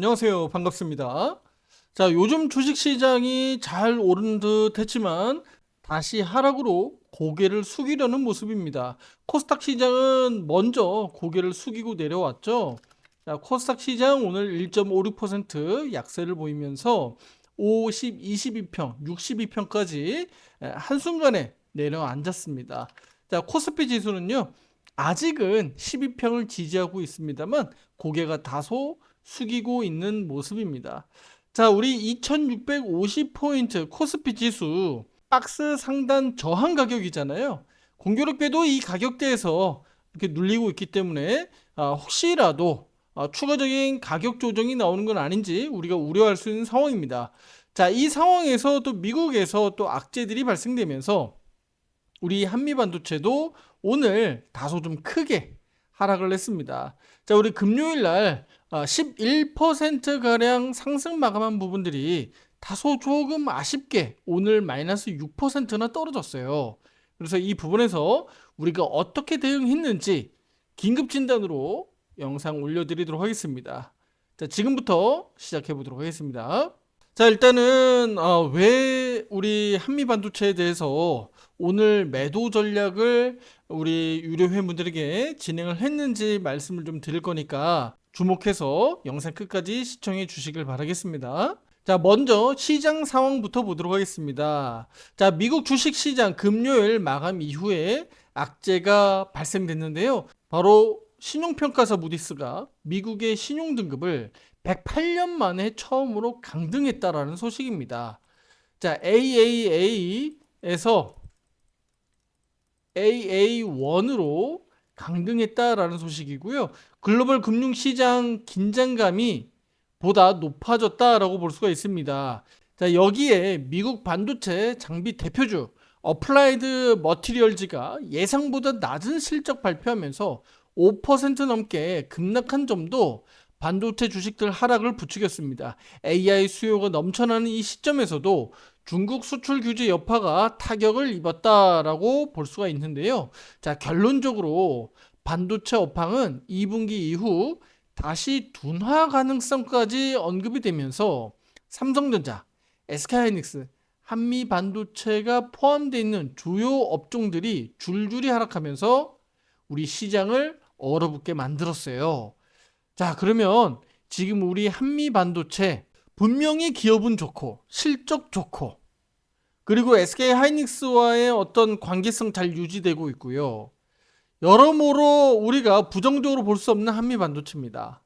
안녕하세요. 반갑습니다. 자, 요즘 주식 시장이 잘 오른 듯 했지만 다시 하락으로 고개를 숙이려는 모습입니다. 코스닥 시장은 먼저 고개를 숙이고 내려왔죠. 자, 코스닥 시장 오늘 1.56% 약세를 보이면서 50, 22평, 62평까지 한순간에 내려앉았습니다. 자, 코스피 지수는요. 아직은 12평을 지지하고 있습니다만 고개가 다소 숙이고 있는 모습입니다. 자, 우리 2650포인트 코스피 지수 박스 상단 저항 가격이잖아요. 공교롭게도 이 가격대에서 이렇게 눌리고 있기 때문에 아, 혹시라도 아, 추가적인 가격 조정이 나오는 건 아닌지 우리가 우려할 수 있는 상황입니다. 자, 이 상황에서 또 미국에서 또 악재들이 발생되면서 우리 한미 반도체도 오늘 다소 좀 크게 하락을 했습니다. 자, 우리 금요일 날 11%가량 상승 마감한 부분들이 다소 조금 아쉽게 오늘 마이너스 6%나 떨어졌어요. 그래서 이 부분에서 우리가 어떻게 대응했는지 긴급 진단으로 영상 올려드리도록 하겠습니다. 자, 지금부터 시작해 보도록 하겠습니다. 자, 일단은 어, 왜 우리 한미 반도체에 대해서 오늘 매도 전략을 우리 유료 회원분들에게 진행을 했는지 말씀을 좀 드릴 거니까 주목해서 영상 끝까지 시청해 주시길 바라겠습니다. 자, 먼저 시장 상황부터 보도록 하겠습니다. 자, 미국 주식 시장 금요일 마감 이후에 악재가 발생됐는데요. 바로 신용평가사 무디스가 미국의 신용 등급을 108년 만에 처음으로 강등했다라는 소식입니다. 자, AAA에서 AA1으로 강등했다라는 소식이고요. 글로벌 금융 시장 긴장감이 보다 높아졌다라고 볼 수가 있습니다. 자, 여기에 미국 반도체 장비 대표주 어플라이드 머티리얼즈가 예상보다 낮은 실적 발표하면서 5% 넘게 급락한 점도 반도체 주식들 하락을 부추겼습니다. AI 수요가 넘쳐나는 이 시점에서도 중국 수출 규제 여파가 타격을 입었다라고 볼 수가 있는데요. 자, 결론적으로 반도체 업황은 2분기 이후 다시 둔화 가능성까지 언급이 되면서 삼성전자, SK하이닉스, 한미 반도체가 포함되어 있는 주요 업종들이 줄줄이 하락하면서 우리 시장을 얼어붙게 만들었어요. 자, 그러면 지금 우리 한미 반도체 분명히 기업은 좋고 실적 좋고 그리고 SK 하이닉스와의 어떤 관계성 잘 유지되고 있고요. 여러모로 우리가 부정적으로 볼 수 없는 한미 반도체입니다.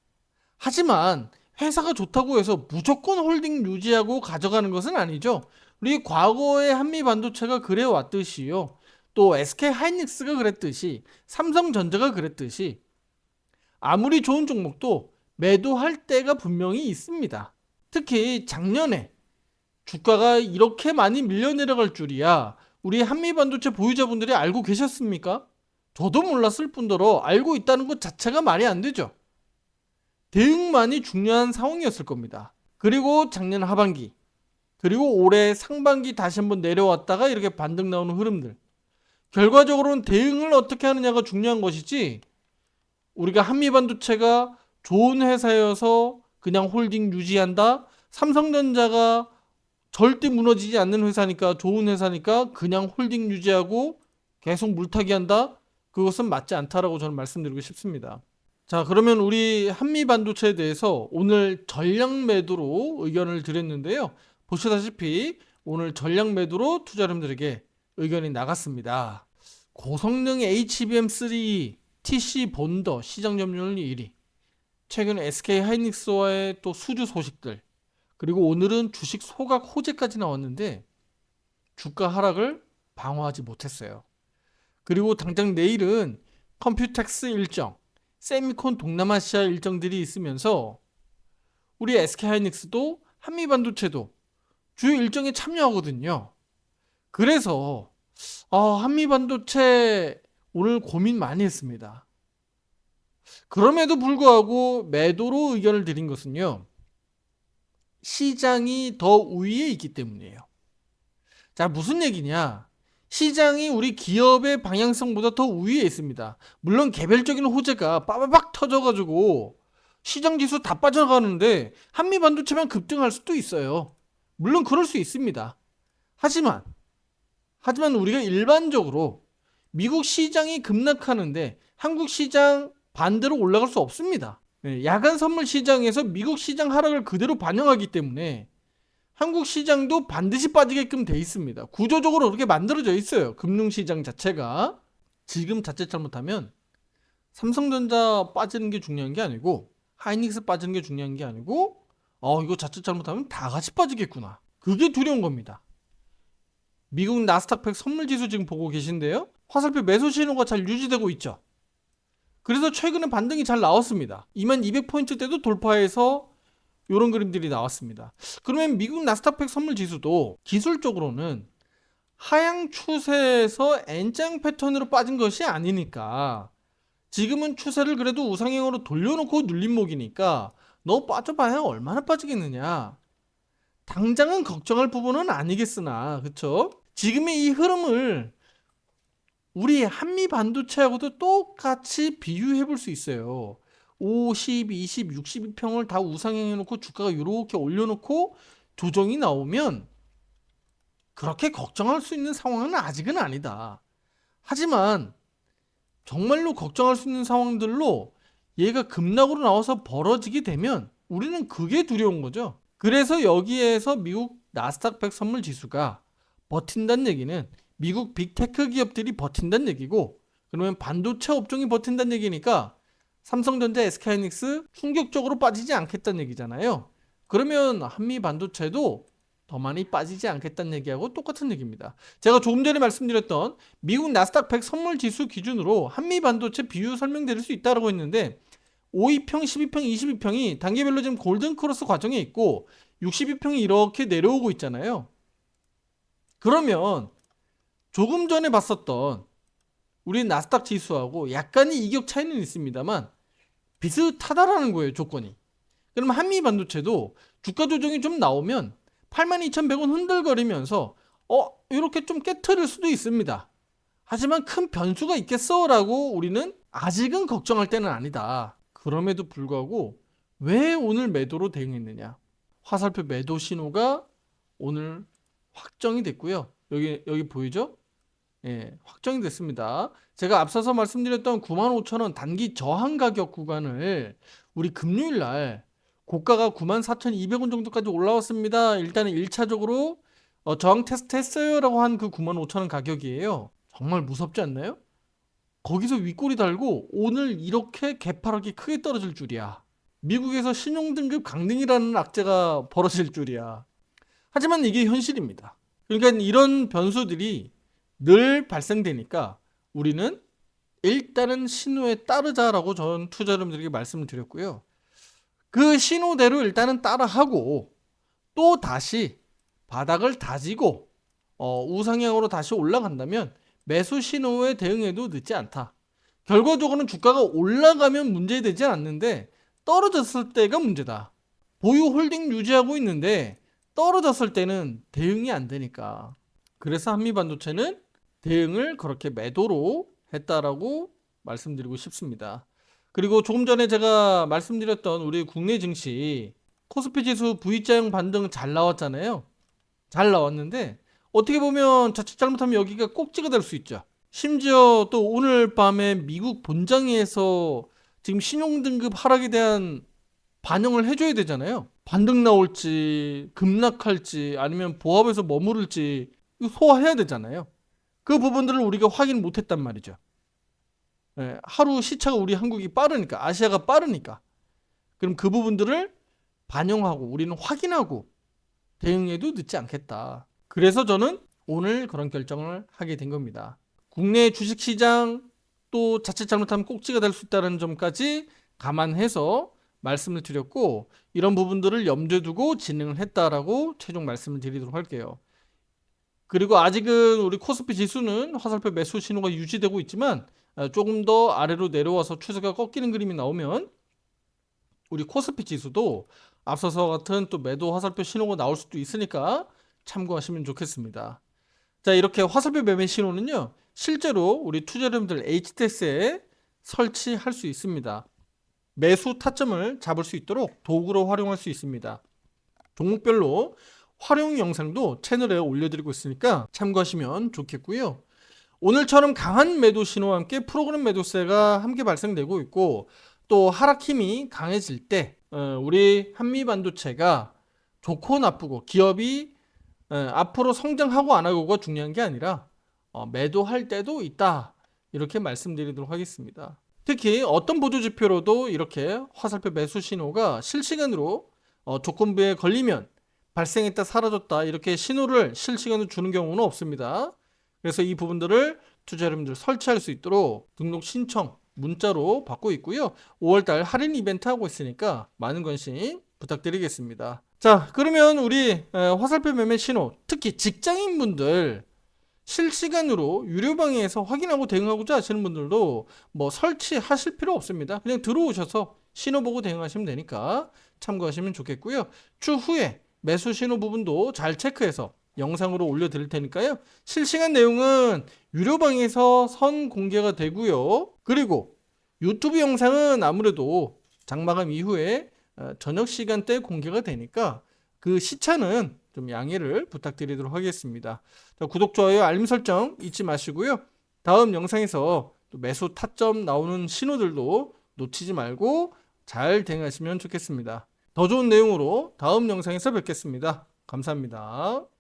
하지만 회사가 좋다고 해서 무조건 홀딩 유지하고 가져가는 것은 아니죠. 우리 과거에 한미 반도체가 그래 왔듯이요. 또 SK 하이닉스가 그랬듯이 삼성전자가 그랬듯이 아무리 좋은 종목도 매도할 때가 분명히 있습니다. 특히 작년에 주가가 이렇게 많이 밀려 내려갈 줄이야 우리 한미 반도체 보유자분들이 알고 계셨습니까? 저도 몰랐을 뿐더러 알고 있다는 것 자체가 말이 안 되죠. 대응만이 중요한 상황이었을 겁니다. 그리고 작년 하반기, 그리고 올해 상반기 다시 한번 내려왔다가 이렇게 반등 나오는 흐름들. 결과적으로는 대응을 어떻게 하느냐가 중요한 것이지, 우리가 한미 반도체가 좋은 회사여서 그냥 홀딩 유지한다? 삼성전자가 절대 무너지지 않는 회사니까 좋은 회사니까 그냥 홀딩 유지하고 계속 물타기 한다? 그것은 맞지 않다라고 저는 말씀드리고 싶습니다. 자, 그러면 우리 한미 반도체에 대해서 오늘 전량 매도로 의견을 드렸는데요. 보시다시피 오늘 전량 매도로 투자자분들에게 의견이 나갔습니다. 고성능 HBM3 TC 본더 시장 점유율 1위. 최근 SK 하이닉스와의 또 수주 소식들. 그리고 오늘은 주식 소각 호재까지 나왔는데 주가 하락을 방어하지 못했어요. 그리고 당장 내일은 컴퓨텍스 일정, 세미콘 동남아시아 일정들이 있으면서 우리 SK하이닉스도 한미 반도체도 주요 일정에 참여하거든요. 그래서 아, 한미 반도체 오늘 고민 많이 했습니다. 그럼에도 불구하고 매도로 의견을 드린 것은요. 시장이 더 우위에 있기 때문이에요. 자, 무슨 얘기냐? 시장이 우리 기업의 방향성보다 더 우위에 있습니다. 물론 개별적인 호재가 빠바박 터져가지고 시장 지수 다 빠져가는데 한미 반도체만 급등할 수도 있어요. 물론 그럴 수 있습니다. 하지만 하지만 우리가 일반적으로 미국 시장이 급락하는데 한국 시장 반대로 올라갈 수 없습니다. 네, 야간 선물 시장에서 미국 시장 하락을 그대로 반영하기 때문에 한국 시장도 반드시 빠지게끔 돼 있습니다. 구조적으로 그렇게 만들어져 있어요. 금융 시장 자체가 지금 자칫 잘못하면 삼성전자 빠지는 게 중요한 게 아니고 하이닉스 빠지는 게 중요한 게 아니고 어 이거 자칫 잘못하면 다 같이 빠지겠구나. 그게 두려운 겁니다. 미국 나스닥 100 선물 지수 지금 보고 계신데요. 화살표 매수 신호가 잘 유지되고 있죠. 그래서 최근에 반등이 잘 나왔습니다. 2200포인트대도 돌파해서 이런 그림들이 나왔습니다. 그러면 미국 나스닥 100 선물 지수도 기술적으로는 하향 추세에서 N장 패턴으로 빠진 것이 아니니까 지금은 추세를 그래도 우상향으로 돌려놓고 눌림목이니까 너 빠져봐야 얼마나 빠지겠느냐. 당장은 걱정할 부분은 아니겠으나 그쵸? 지금의 이 흐름을 우리 한미 반도체하고도 똑같이 비유해 볼 수 있어요. 50, 20, 62평을 다 우상향해 놓고 주가가 이렇게 올려 놓고 조정이 나오면 그렇게 걱정할 수 있는 상황은 아직은 아니다. 하지만 정말로 걱정할 수 있는 상황들로 얘가 급락으로 나와서 벌어지게 되면 우리는 그게 두려운 거죠. 그래서 여기에서 미국 나스닥 100 선물 지수가 버틴다는 얘기는 미국 빅테크 기업들이 버틴다는 얘기고 그러면 반도체 업종이 버틴다는 얘기니까 삼성전자, SK하이닉스 충격적으로 빠지지 않겠다는 얘기잖아요. 그러면 한미 반도체도 더 많이 빠지지 않겠다는 얘기하고 똑같은 얘기입니다. 제가 조금 전에 말씀드렸던 미국 나스닥 100 선물 지수 기준으로 한미 반도체 비유 설명드릴 수 있다라고 했는데 5위평, 12평, 22평이 단계별로 지금 골든 크로스 과정에 있고 62평이 이렇게 내려오고 있잖아요. 그러면 조금 전에 봤었던 우리 나스닥 지수하고 약간의 이격 차이는 있습니다만 비슷하다라는 거예요, 조건이. 그러면 한미 반도체도 주가 조정이 좀 나오면 82,100원 흔들거리면서 어, 이렇게 좀 깨트릴 수도 있습니다. 하지만 큰 변수가 있겠어 라고 우리는 아직은 걱정할 때는 아니다. 그럼에도 불구하고 왜 오늘 매도로 대응했느냐? 화살표 매도 신호가 오늘 확정이 됐고요. 여기 여기 보이죠? 예, 확정이 됐습니다. 제가 앞서서 말씀드렸던 95,000원 단기 저항 가격 구간을 우리 금요일 날 고가가 94,200원 정도까지 올라왔습니다. 일단은 1차적으로 어, 저항 테스트 했어요라고 한 그 95,000원 가격이에요. 정말 무섭지 않나요? 거기서 윗꼬리 달고 오늘 이렇게 개파랗게 크게 떨어질 줄이야. 미국에서 신용등급 강등이라는 악재가 벌어질 줄이야. 하지만 이게 현실입니다. 그러니까 이런 변수들이 늘 발생되니까 우리는 일단은 신호에 따르자라고 전 투자자분들에게 말씀을 드렸고요. 그 신호대로 일단은 따라하고 또 다시 바닥을 다지고 어, 우상향으로 다시 올라간다면 매수 신호에 대응해도 늦지 않다. 결과적으로는 주가가 올라가면 문제되지 않는데 떨어졌을 때가 문제다. 보유 홀딩 유지하고 있는데 떨어졌을 때는 대응이 안 되니까. 그래서 한미 반도체는 대응을 그렇게 매도로 했다라고 말씀드리고 싶습니다. 그리고 조금 전에 제가 말씀드렸던 우리 국내 증시 코스피 지수 V자형 반등 잘 나왔잖아요. 잘 나왔는데 어떻게 보면 자칫 잘못하면 여기가 꼭지가 될 수 있죠. 심지어 또 오늘 밤에 미국 본장에서 지금 신용등급 하락에 대한 반영을 해줘야 되잖아요. 반등 나올지, 급락할지, 아니면 보합에서 머무를지, 소화해야 되잖아요. 그 부분들을 우리가 확인 못 했단 말이죠. 예, 하루 시차가 우리 한국이 빠르니까, 아시아가 빠르니까. 그럼 그 부분들을 반영하고, 우리는 확인하고, 대응해도 늦지 않겠다. 그래서 저는 오늘 그런 결정을 하게 된 겁니다. 국내 주식시장 또 자칫 잘못하면 꼭지가 될 수 있다는 점까지 감안해서 말씀을 드렸고 이런 부분들을 염두에 두고 진행을 했다라고 최종 말씀을 드리도록 할게요. 그리고 아직은 우리 코스피 지수는 화살표 매수 신호가 유지되고 있지만 아, 조금 더 아래로 내려와서 추세가 꺾이는 그림이 나오면 우리 코스피 지수도 앞서서 같은 또 매도 화살표 신호가 나올 수도 있으니까 참고하시면 좋겠습니다. 자, 이렇게 화살표 매매 신호는요. 실제로 우리 투자자분들 HTS에 설치할 수 있습니다. 매수 타점을 잡을 수 있도록 도구로 활용할 수 있습니다. 종목별로 활용 영상도 채널에 올려드리고 있으니까 참고하시면 좋겠고요. 오늘처럼 강한 매도 신호와 함께 프로그램 매도세가 함께 발생되고 있고 또 하락 힘이 강해질 때 어, 우리 한미 반도체가 좋고 나쁘고 기업이 어, 앞으로 성장하고 안 하고가 중요한 게 아니라 어, 매도할 때도 있다 이렇게 말씀드리도록 하겠습니다. 특히 어떤 보조 지표로도 이렇게 화살표 매수 신호가 실시간으로 어, 조건부에 걸리면 발생했다 사라졌다 이렇게 신호를 실시간으로 주는 경우는 없습니다. 그래서 이 부분들을 투자 여러분들 설치할 수 있도록 등록 신청 문자로 받고 있고요. 5월달 할인 이벤트 하고 있으니까 많은 관심 부탁드리겠습니다. 자, 그러면 우리 에, 화살표 매매 신호, 특히 직장인분들 실시간으로 유료 방에서 확인하고 대응하고자 하시는 분들도 뭐 설치하실 필요 없습니다. 그냥 들어오셔서 신호 보고 대응하시면 되니까 참고하시면 좋겠고요. 추후에 매수 신호 부분도 잘 체크해서 영상으로 올려드릴 테니까요. 실시간 내용은 유료 방에서 선 공개가 되고요. 그리고 유튜브 영상은 아무래도 장마감 이후에 어, 저녁 시간대 공개가 되니까 그 시차는 좀 양해를 부탁드리도록 하겠습니다. 자, 구독, 좋아요, 알림 설정 잊지 마시고요. 다음 영상에서 또 매수 타점 나오는 신호들도 놓치지 말고 잘 대응하시면 좋겠습니다. 더 좋은 내용으로 다음 영상에서 뵙겠습니다. 감사합니다.